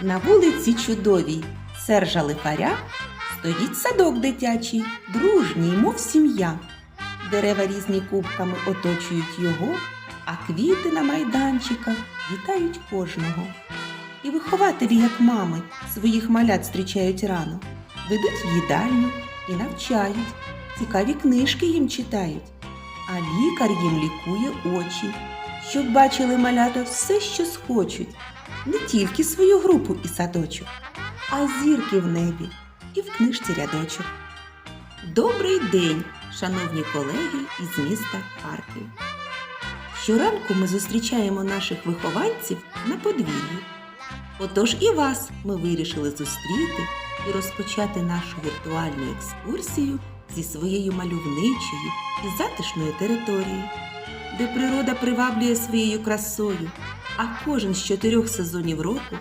На вулиці чудовій. Сержа Липаря стоїть садок дитячий, дружній, мов сім'я. Дерева різні кубками оточують його, а квіти на майданчиках вітають кожного. І вихователі, як мами, своїх малят зустрічають рано, ведуть в їдальню і навчають, цікаві книжки їм читають, а лікар їм лікує очі, щоб бачили малята все, що схочуть, не тільки свою групу і садочок, а зірки в небі і в книжці рядочок. Добрий день, шановні колеги із міста Харків. Щоранку ми зустрічаємо наших вихованців на подвір'ї. Отож і вас ми вирішили зустріти і розпочати нашу віртуальну екскурсію зі своєю мальовничою і затишною території, де природа приваблює своєю красою, а кожен з чотирьох сезонів року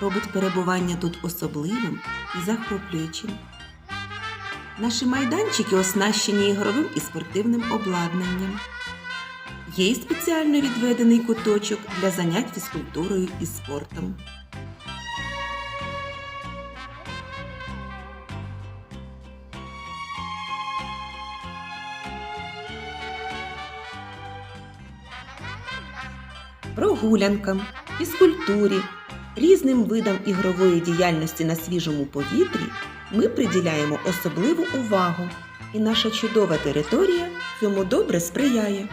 робить перебування тут особливим і захоплюючим. Наші майданчики оснащені ігровим і спортивним обладнанням. Є й спеціально відведений куточок для занять фізкультурою і спортом. Прогулянкам, фізкультурі, різним видам ігрової діяльності на свіжому повітрі ми приділяємо особливу увагу, і наша чудова територія цьому добре сприяє.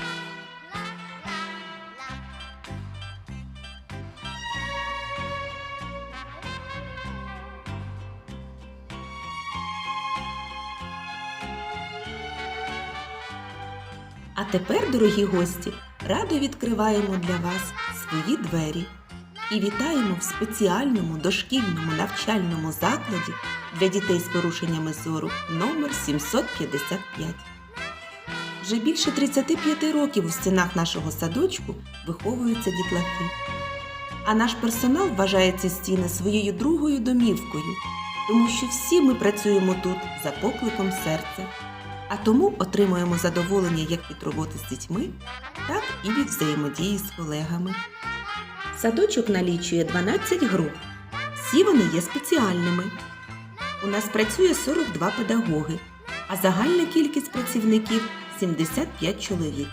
А тепер, дорогі гості, радо відкриваємо для вас свої двері і вітаємо в спеціальному дошкільному навчальному закладі для дітей з порушеннями зору номер 755. Вже більше 35 років у стінах нашого садочку виховуються дітлахи. А наш персонал вважає ці стіни своєю другою домівкою, тому що всі ми працюємо тут за покликом серця а тому отримуємо задоволення як від роботи з дітьми, так і від взаємодії з колегами. Садочок налічує 12 груп. Всі вони є спеціальними. У нас працює 42 педагоги, а загальна кількість працівників 75 чоловік.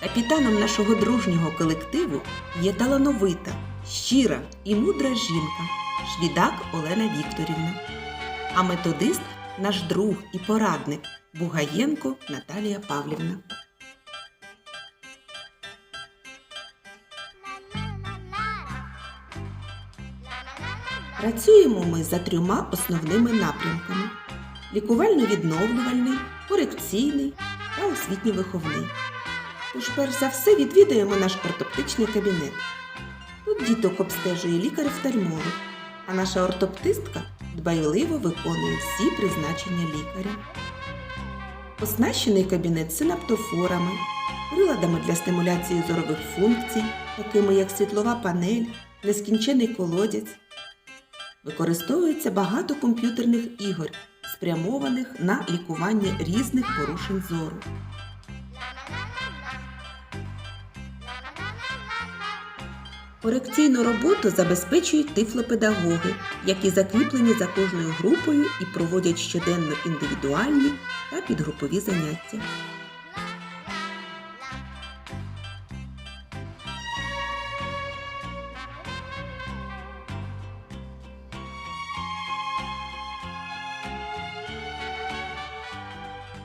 Капітаном нашого дружнього колективу є талановита, щира і мудра жінка Швідак Олена Вікторівна. А методист наш друг і порадник Бугаєнко Наталія Павлівна. Працюємо ми за трьома основними напрямками: лікувально-відновлювальний, корекційний та освітньо-виховний. Тож, перш за все, відвідаємо наш ортоптичний кабінет. Тут діток обстежує лікар-офтальмолог, а наша ортоптистка дбайливо виконує всі призначення лікаря. Оснащений кабінет синаптофорами, приладами для стимуляції зорових функцій, такими як світлова панель, нескінчений колодязь. Використовується багато комп'ютерних ігор, спрямованих на лікування різних порушень зору. Корекційну роботу забезпечують тифлопедагоги, які закріплені за кожною групою і проводять щоденно індивідуальні та підгрупові заняття.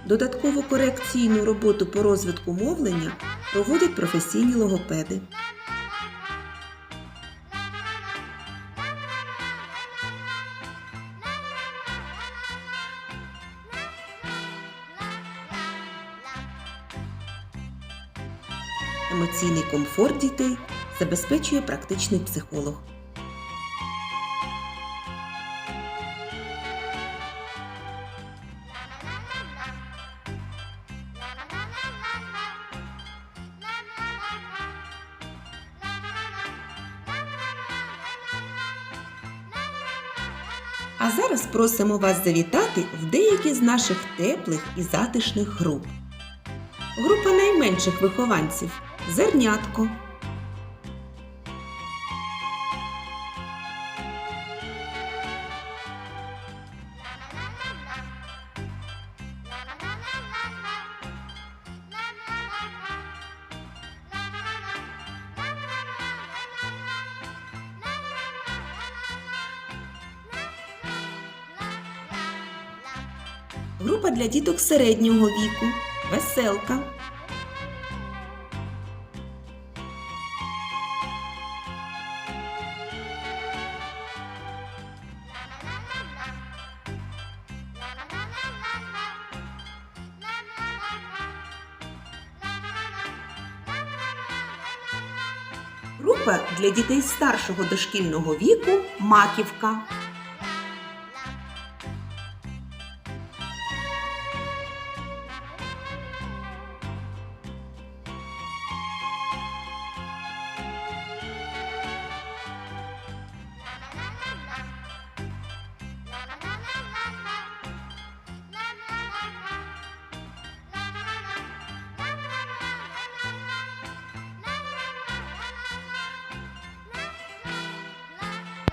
Додаткову корекційну роботу по розвитку мовлення проводять професійні логопеди. Емоційний комфорт дітей забезпечує практичний психолог. А зараз просимо вас завітати в деякі з наших теплих і затишних груп. Група найменших вихованців зернятко. Група для діток середнього віку. Веселка. Для дітей старшого дошкільного віку маківка.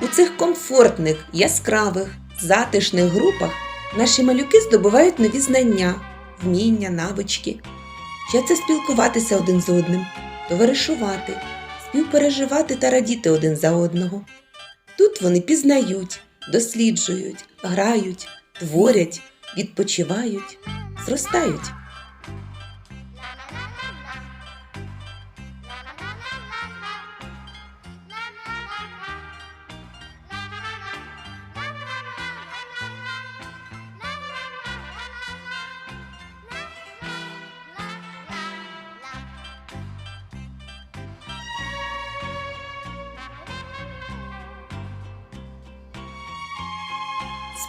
У цих комфортних, яскравих, затишних групах наші малюки здобувають нові знання, вміння, навички. Вчаться спілкуватися один з одним, товаришувати, співпереживати та радіти один за одного. Тут вони пізнають, досліджують, грають, творять, відпочивають, зростають.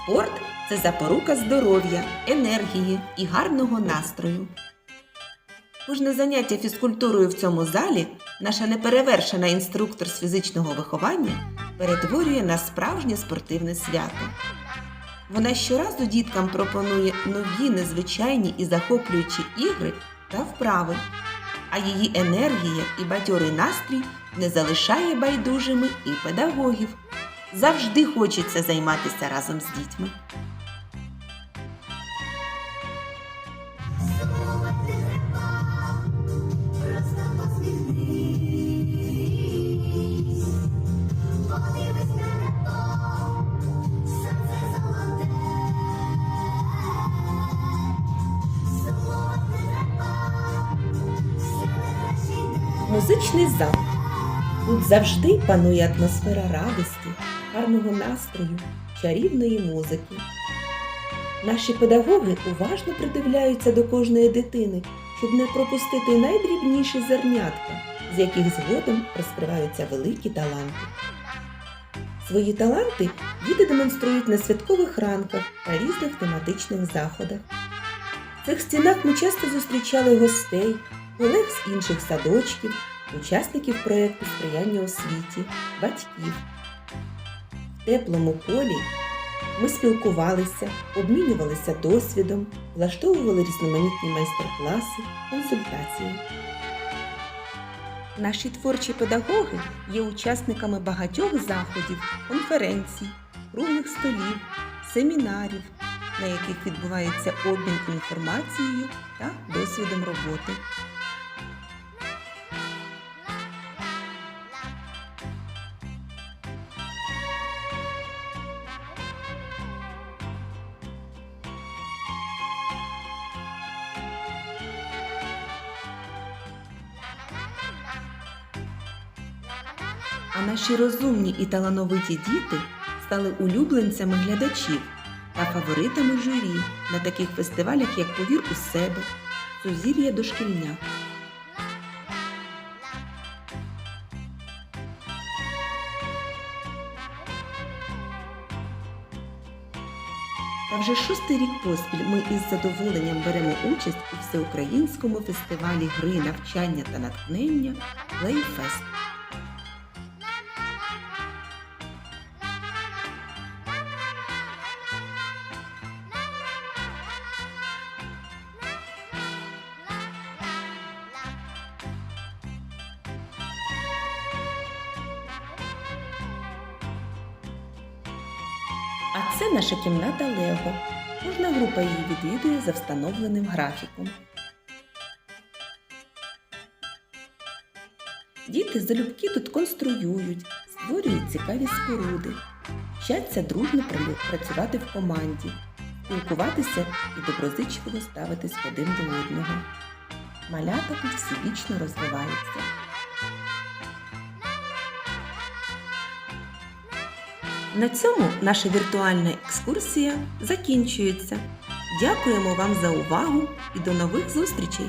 Спорт це запорука здоров'я, енергії і гарного настрою. Кожне заняття фізкультурою в цьому залі наша неперевершена інструктор з фізичного виховання перетворює на справжнє спортивне свято. Вона щоразу діткам пропонує нові незвичайні і захоплюючі ігри та вправи, а її енергія і бадьорий настрій не залишає байдужими і педагогів. Завжди хочеться займатися разом з дітьми. Музичний зал. Тут завжди панує атмосфера радості, гарного настрою, чарівної музики. Наші педагоги уважно придивляються до кожної дитини, щоб не пропустити найдрібніші зернятка, з яких згодом розкриваються великі таланти. Свої таланти діти демонструють на святкових ранках та різних тематичних заходах. В цих стінах ми часто зустрічали гостей, колег з інших садочків, учасників проєкту сприяння освіті, батьків. Теплому полі ми спілкувалися, обмінювалися досвідом, влаштовували різноманітні майстер-класи, консультації. Наші творчі педагоги є учасниками багатьох заходів, конференцій, круглих столів, семінарів, на яких відбувається обмін інформацією та досвідом роботи. А наші розумні і талановиті діти стали улюбленцями глядачів та фаворитами журі на таких фестивалях, як Повір у себе, Сузір'я дошкільня. Та вже шостий рік поспіль ми із задоволенням беремо участь у всеукраїнському фестивалі гри, навчання та натхнення Плейфест. А це наша кімната Лего. Кожна група її відвідує за встановленим графіком. Діти залюбки тут конструюють, створюють цікаві споруди, вчаться дружно працювати в команді, спілкуватися і доброзичливо ставитись один до одного. Малята тут всебічно розвиваються. На цьому наша віртуальна екскурсія закінчується. Дякуємо вам за увагу і до нових зустрічей!